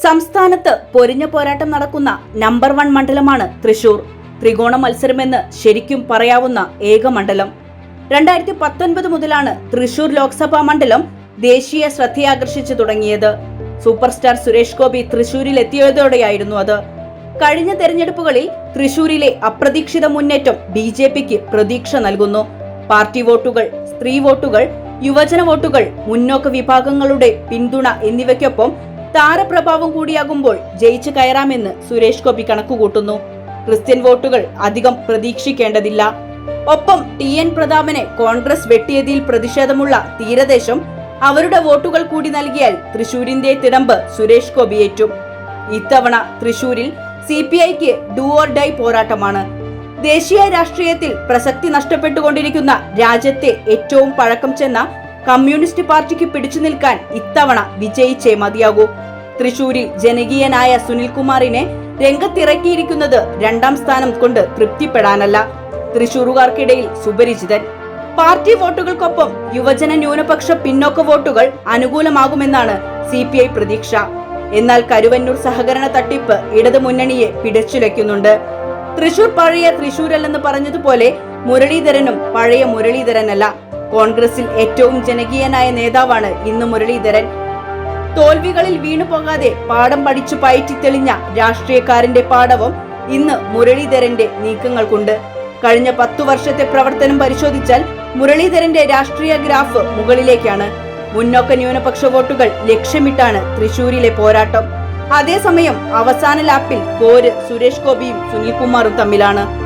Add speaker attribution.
Speaker 1: സംസ്ഥാനത്ത് പൊരിഞ്ഞ പോരാട്ടം നടക്കുന്ന നമ്പർ വൺ മണ്ഡലമാണ് തൃശൂർ. ത്രികോണ മത്സരമെന്ന് ശരിക്കും പറയാവുന്ന ഏക മണ്ഡലം. രണ്ടായിരത്തി പത്തൊൻപത് മുതലാണ് തൃശൂർ ലോക്സഭാ മണ്ഡലം ദേശീയ ശ്രദ്ധയാകർഷിച്ചു തുടങ്ങിയത്. സൂപ്പർ സ്റ്റാർ സുരേഷ് ഗോപി തൃശൂരിൽ എത്തിയതോടെയായിരുന്നു അത്. കഴിഞ്ഞ തെരഞ്ഞെടുപ്പുകളിൽ തൃശൂരിലെ അപ്രതീക്ഷിത മുന്നേറ്റം ബി ജെ പിക്ക് പ്രതീക്ഷ നൽകുന്നു. പാർട്ടി വോട്ടുകൾ സ്ത്രീ വോട്ടുകൾ യുവജന വോട്ടുകൾ മുന്നോക്ക വിഭാഗങ്ങളുടെ പിന്തുണ എന്നിവയ്ക്കൊപ്പം താരപ്രഭാവം കൂടിയാകുമ്പോൾ ജയിച്ചു കയറാമെന്ന് സുരേഷ് ഗോപി കണക്കുകൂട്ടുന്നു. ക്രിസ്ത്യൻ വോട്ടുകൾ അധികം പ്രതീക്ഷിക്കേണ്ടതില്ല. ഒപ്പം ടി എൻ പ്രതാപനെ കോൺഗ്രസ് വെട്ടിയതിൽ പ്രതിഷേധമുള്ള തീരദേശം അവരുടെ വോട്ടുകൾ കൂടി നൽകിയാൽ തൃശൂരിന്റെ തിടമ്പ് സുരേഷ് ഗോപി ഏറ്റും. ഇത്തവണ തൃശൂരിൽ സി പി ഐക്ക് ഡു ഡൈ പോരാട്ടമാണ്. ദേശീയ രാഷ്ട്രീയത്തിൽ പ്രസക്തി നഷ്ടപ്പെട്ടുകൊണ്ടിരിക്കുന്ന രാജ്യത്തെ ഏറ്റവും പഴക്കം ചെന്ന കമ്മ്യൂണിസ്റ്റ് പാർട്ടിക്ക് പിടിച്ചു നിൽക്കാൻ ഇത്തവണ വിജയിച്ചേ മതിയാകൂ. തൃശൂരിൽ ജനകീയനായ സുനിൽകുമാറിനെ രംഗത്തിറക്കിയിരിക്കുന്നത് രണ്ടാം സ്ഥാനം കൊണ്ട് തൃപ്തിപ്പെടാനല്ല. തൃശൂറുകാർക്കിടയിൽ സുപരിചിതൻ. പാർട്ടി വോട്ടുകൾക്കൊപ്പം യുവജന ന്യൂനപക്ഷ പിന്നോക്ക വോട്ടുകൾ അനുകൂലമാകുമെന്നാണ് സി പി ഐ പ്രതീക്ഷ. എന്നാൽ കരുവന്നൂർ സഹകരണ തട്ടിപ്പ് ഇടതു മുന്നണിയെ പിടച്ചുലയ്ക്കുന്നുണ്ട്. തൃശൂർ പഴയ തൃശൂരല്ലെന്ന് പറഞ്ഞതുപോലെ മുരളീധരനും പഴയ മുരളീധരനല്ല. കോൺഗ്രസിൽ ഏറ്റവും ജനകീയനായ നേതാവാണ് ഇന്ന് മുരളീധരൻ. തോൽവികളിൽ വീണു പോകാതെ പാഠം പഠിച്ചു പയറ്റി തെളിഞ്ഞ രാഷ്ട്രീയക്കാരന്റെ പാഠവും ഇന്ന് മുരളീധരന്റെ നീക്കങ്ങൾക്കുണ്ട്. കഴിഞ്ഞ പത്തു വർഷത്തെ പ്രവർത്തനം പരിശോധിച്ചാൽ മുരളീധരന്റെ രാഷ്ട്രീയ ഗ്രാഫ് മുകളിലേക്കാണ്. മുന്നോക്ക ന്യൂനപക്ഷ വോട്ടുകൾ ലക്ഷ്യമിട്ടാണ് തൃശൂരിലെ പോരാട്ടം. അതേസമയം അവസാന ലാപ്പിൽ പോര് സുരേഷ് ഗോപിയും സുനിൽകുമാറും തമ്മിലാണ്.